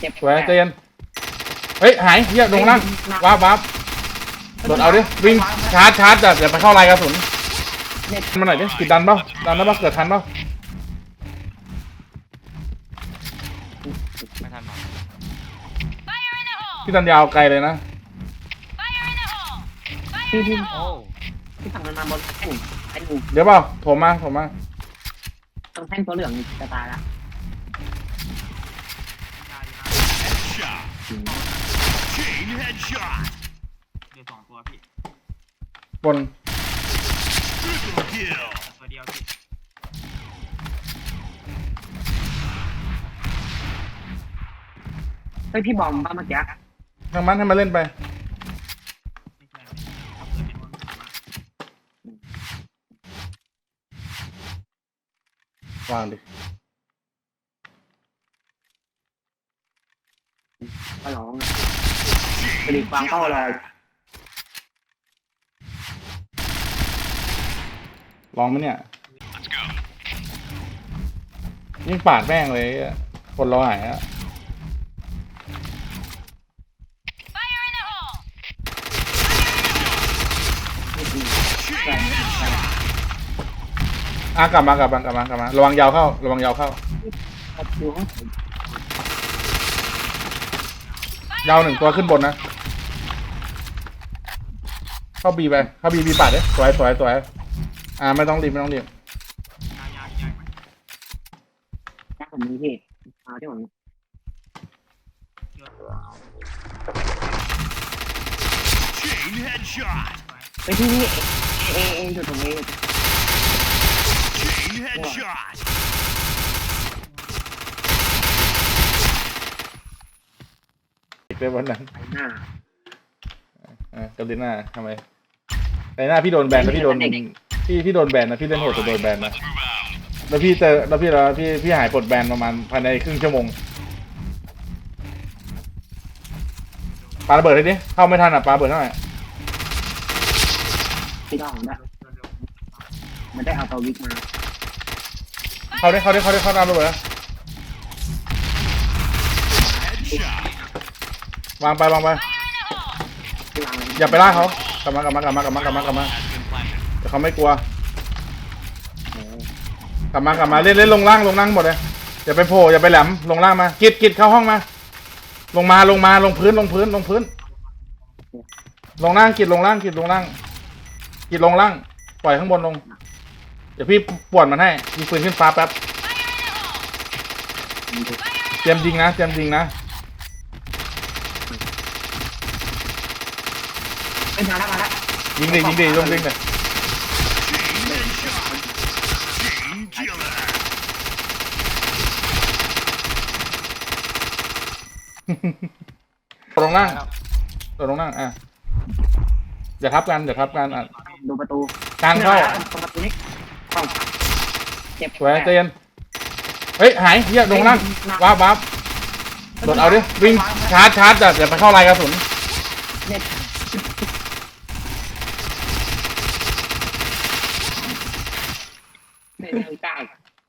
เจ็บสวยใจเย็นเฮ้ยหายเฮียลงล่างวับวับโดดเอาดิวิ่งชาร์จชาร์จจะเดี๋ยวไปเข้าลายกระสุนเน็ตมาหน่อยดิกิดดันเปล่าดันได้ปะเกิดทันเปล่าไม่ทันหรอกพี่ดันยาวไกลเลยนะพี่พี่โอ้พี่สั่งมันมาบนแท่นแท่นเดี๋ยวเปล่าโถมมาโถมมาตรงแท่นตัวเหลืองจะตายละ Chain headshot. เดี๋ยวสองตัวพี่บน Triple kill. ตัวเดียวพี่เฮ้ยพี่บอมป้าเมื่อกี้ทางมันให้มาเล่นไป ไม่ใช่เอาเกิดเป็นวันมา วางดิ ก็ร้องกระดิ่งฟังเข้าเลยลองไหมเนี่ย ยิ่งปาดแม่งเลยอะคนรอหายอะอะกลับมากลับมากลับมากลับมา ระวังยาวเข้า ระวังยาวเข้าดูห้อง ยาวหนึ่งตัวขึ้นบนนะ เข้าบีไป เข้าบีบีปัดเลยสวยสวยสวยอ่า ไม่ต้องรีบไม่ต้องรีบยาวยาผมมีพี่เอาที่ผมไปที่นี่เอเออยู่ตรงนี้ Chain headshot. อีกเลยวันนั้นไปหน้าอ่ากาลิน่าทำไมกาลิน่าพี่โดนแบนนะพี่โดนพี่พี่โดนแบนนะพี่เล่นโหดจะโดนแบนนะแล้วพี่เจอแล้วพี่แล้วพี่พี่หายปลดแบนประมาณภายในครึ่งชั่วโมงปาระเบิดเลยดิเข้าไม่ทันอะปาระเบิดเท่าไหร่พี่ต้องได้มันได้เอาตัววิกมาเข้าได้เข้าได้เข้าได้เข้าตามระเบิดนะ Headshot. วางไปวางไปอย่าไปล่าเขากลับมากลับมากลับมากลับมากลับมากลับมาเดี๋ยวเขาไม่กลัวกลับมากลับมาเล่นเล่นลงล่างลงล่างหมดเลยอย่าไปโผล่อย่าไปแหลมลงล่างมากิดกิดเข้าห้องมา ลงมาลงมาลงพื้นลงพื้นลงพื้น ลงล่างกิดลงล่างกิดลงล่างกิดลงล่างปล่อยข้างบนลง เดี๋ยวพี่ปวดมันให้ยิงปืนขึ้นฟ้าแป๊บเตรียมยิงนะเตรียมยิงนะ เป็นมาแล้วมาแล้วยิงดิยิงดิลงยิงเลย Chain headshot. Chain killer. ลงล่างตัวลงล่างอะอย่าทับกันอย่าทับกันอะดูประตูกลางเข้าตรงประตูนี้ต้องเจ็บสวยใจเย็นเฮ้ยหายเฮียลงล่างว้าบวับโดดเอาดิวิ่งชาร์จชาร์จจะเดี๋ยวไปเข้าลายกระสุน Dengan